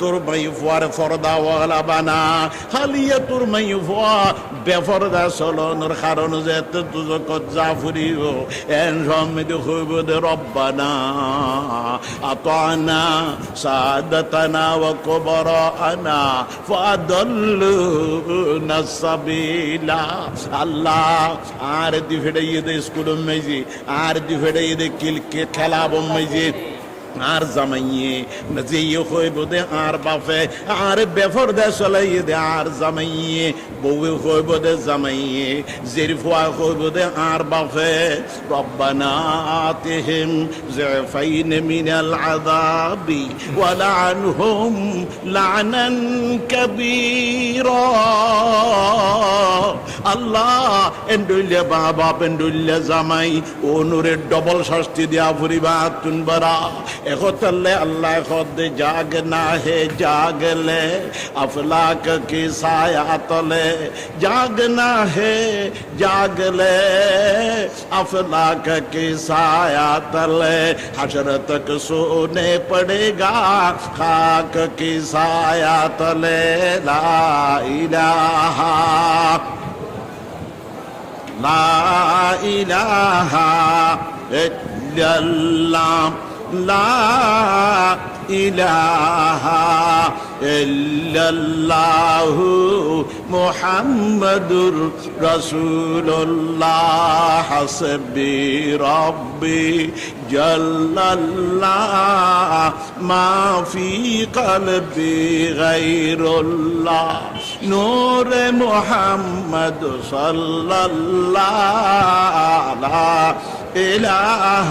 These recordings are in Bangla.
তোর মাই ফুয়ার ফরদা ওয়ালা বানা, হালিয়া তোর মাই ফুয়া বেফরদা চলনের কারণ যে তুজকত জাফরিও, এন সমিত হইব দে রব্বানা, আতানা, সাদাতানা ওয়া কুবরানা ফাদাল্লুনা সাবিলা আল্লাহ, আর দি ফেড়াইয়ে দে স্কুল মেজি আর দি ফেড়াইয়ে দে কিল খেলা মেজি আর জামাইয়ে যে হইব দে আর বাপে, আর বেফর দে চলাই দে আর জামাইয়ে, বউ হইব দে জামাইয়ে, জের ফুয়া হইব দে আর বাপে, রব্বানা আতিহিম জিফাইন মিনাল আযাবি ওয়া লানহুম লানান কাবীরা। আল্লাহ এন্ডুল্লে বাবা পেন্ডুল্লে জামাই, ও নূরের ডবল শাস্তি দিয়া ফুরিবা তুনবারা اغتل اللہ خود جاگنا ہے جاگ لے، افلاک کی سایہ تلے جاگنا ہے جاگ لے، افلاک کی سایہ تلے حشر تک سونے پڑے گا، خاک کی سایہ تلے، لا الہا لا الہا اللہ۔ لا إله إلا الله محمد رسول الله. حسب ربي جل الله. ما في قلبي غير الله. نور محمد صلى الله لا إله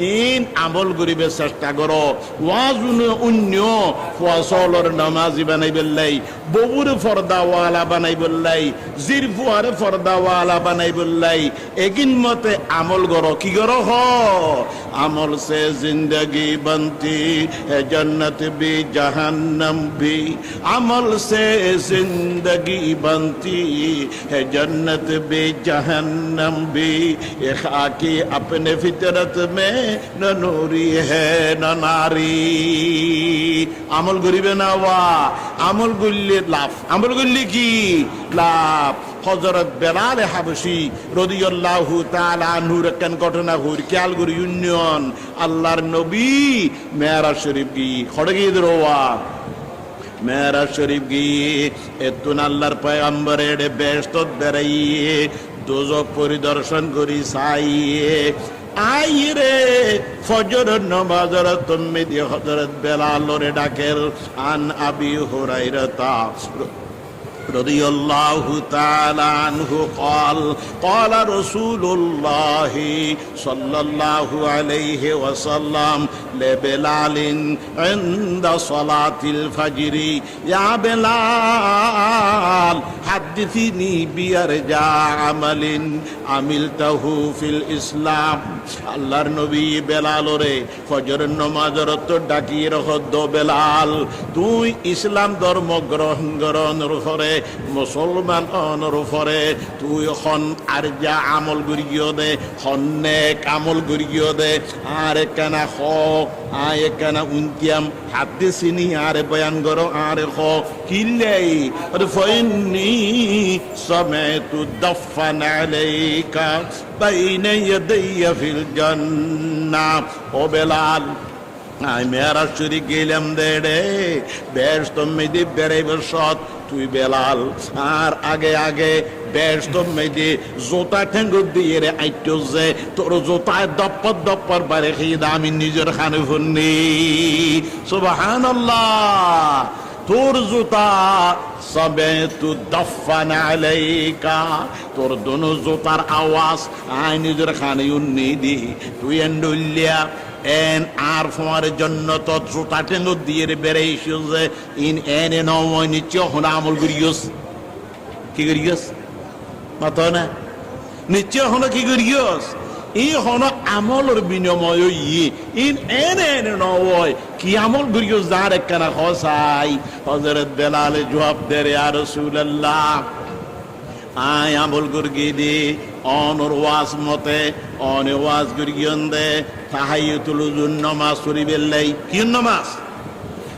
ইন আমল করিবে চেষ্টা করো। ওয়াজুন অন্য ফসলর নামাজি বানাই বেল্লাই বউর ফর্দাওয়ালা বানাই বললাই জির ফুয়ার ফর্দাওয়ালা বানাই বললাই এগিন মতে আমল করো, কি করো? হ, আমল সে জিন্দগি বন্তি, হে জন্নত বি, জাহান্নাম বি। আমল সে জিন্দগি বন্তি, হে জন্নত বি, জাহান্নাম বি। এ খাকি আপনি ফিতরত মে না নুরি না নারী। আমল গরিবে না ওয়া, আমল গুললে লাভ। আমল গুললে কি? লাভ। হজরত বেলাল হাবসি রদিয়াল্লাহু তাআলা নূর কেন ঘটনা হুর। খেয়াল গুর ইউনিয়ন, আল্লাহর নবী মেয়ারা শরীফ কি? খড়ে গিয়ে দরোয়া মেয়ারা শরীফ গিয়ে এতুন আল্লাহর পয়গম্বরের বেস্ত বেড়াইয়ে দুজক পরিদর্শন করি সাইয়ে আই রে ফজর নমাজর তুমি দিয়ে হজরত বেলালরে ডাকের আন আবি হুরাইরতা رضي الله تعالى عنه قال قال رسول الله صلى الله عليه وسلم لبلال عند صلاة الفجر يا بلال হাদিসিনি বিয়ার যা আমালিন আমিল তাহু ফিল ইসলাম। আল্লাহর নবী বেলালরে ফজর নমাজর তো ডাকিয়ে রহদ্দ বেলাল। তুই ইসলাম ধর্ম গ্রহণ গ্রহণ রফরে মুসলমান অন রফরে তুই হন আর যা আমল গড়িও দে হন্যে আমল গড়িও দে। আর কেনা হক আয় কেনা উন্তিয়াম হাদিসিনি আর বয়ান করো, আর হক কিল্লাই ফইনি সমেতু দফান আলাইকা, বাইন ইয়াদাইয়া feel Jannah O Belal I মেয়ারা চুরি গেলাম দে রে বেশ তুমি দি বেড়াইব সৎ তুই বেলাল, আর আগে আগে বেশ তুমি দি জোতা ঠেঙ্গুর দিয়ে রে আইটো যে, তোর জোতায় দপ্পর দপ্পর বারে খেয়ে আমি নিজের খানে ফুন্নি। সুবাহান তোর জুতা সবে তু দফান তোর দোনো জুতার আওয়াজ আই নিজের খানে উন্নি দি। তুই এন্ডুলিয়া এন আর ফোয়ার জন্য তো জুতা টেঙ্গু দিয়ে যে, ইন এন এ নয় নিশ্চয় হন আমল করিয়স। কি করিয়স? মাত না? নিশ্চয় হন কি করিয়স? ই হন আমলর বিনিময় ই। ইন এনে এনে নয় কি আমল গুরিও যার একখানা হসাই হজরত বেলালে জবাব দেরে আর রসুল্লাহ আয় আমল গুরগি দি অনর ওয়াজ মতে, অনে ওয়াজ গুরগিয়ন দে তাহাইয়ুতুল উজুন নমাজ সরি বেল্লাই কি নমাজ?